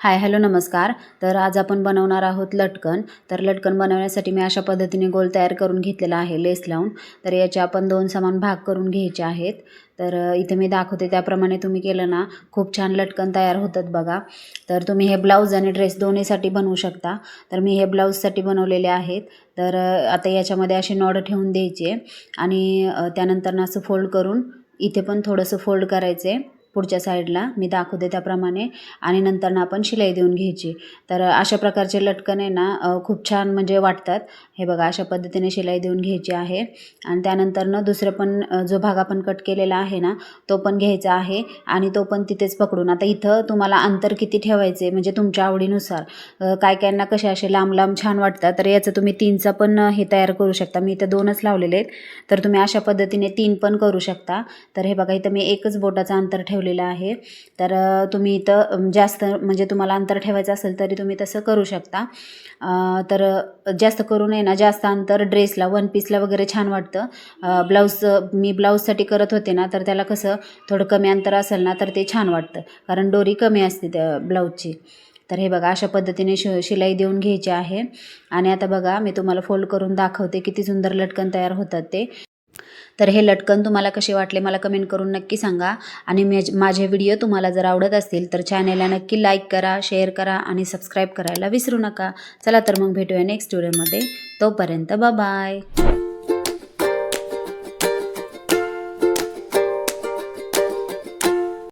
Hi hello नमस्कार. तर आज आपण बनवणार आहोत लटकन. तर लटकन बनवण्यासाठी मी अशा पद्धतीने गोल तयार करून घेतलेला आहे लेस लावून. तर याचे आपण दोन समान भाग करून घ्यायचे आहेत. तर इथे मी दाखवते त्याप्रमाणे तुम्ही केलं ना खूप छान लटकन तयार होतात बघा. तर तुम्ही हे ब्लाऊज आणि ड्रेस दोन्हीसाठी बनवू शकता. तर मी हे ब्लाऊजसाठी बनवलेले आहेत. तर आता याच्यामध्ये असे नॉड ठेवून द्यायचे आणि त्यानंतर ना असं फोल्ड करून इथे पण थोडंसं फोल्ड करायचे. पुढच्या साईडला मी दाखवते त्याप्रमाणे. आणि नंतर ना आपण शिलाई देऊन घ्यायची. तर अशा प्रकारचे लटकन आहे ना खूप छान म्हणजे वाटतात. हे बघा अशा पद्धतीने शिलाई देऊन घ्यायची आहे. आणि त्यानंतर दुसरं पण जो भाग आपण कट केलेला आहे ना तो पण घ्यायचा आहे. आणि तो पण तिथेच पकडून. आता इथं तुम्हाला अंतर किती ठेवायचे म्हणजे तुमच्या आवडीनुसार. काय कायांना कसे असे लांब लांब छान वाटतात. तर याचं तुम्ही तीनचा पण हे तयार करू शकता. मी इथं दोनच लावलेले आहेत. तर तुम्ही अशा पद्धतीने तीन पण करू शकता. तर हे बघा इथं मी एकच बोटाचं अंतर ठेवलेलं आहे. तर तुम्ही इथं जास्त म्हणजे तुम्हाला अंतर ठेवायचं असेल तरी तुम्ही तसं करू शकता. तर जास्त करू नये ना जास्त अंतर ड्रेसला वन पीसला वगैरे छान वाटतं. ब्लाऊज मी ब्लाऊजसाठी करत होते ना तर त्याला कसं थोडं कमी अंतर असेल ना तर ते छान वाटतं. कारण दोरी कमी असते त्या ब्लाऊजची. तर हे बघा अशा पद्धतीने शि शिलाई देऊन घ्यायची आहे. आणि आता बघा मी तुम्हाला फोल्ड करून दाखवते किती सुंदर लटकन तयार होतात ते. तर हे लटकन तुम्हाला कसे वाटले मला कमेंट करून नक्की सांगा. आणि मेज माझे व्हिडिओ तुम्हाला जर आवडत असतील तर चॅनेलला नक्की लाईक करा शेअर करा आणि सबस्क्राईब करायला विसरू नका. चला तर मग भेटूया नेक्स्ट व्हिडिओमध्ये तोपर्यंत बाय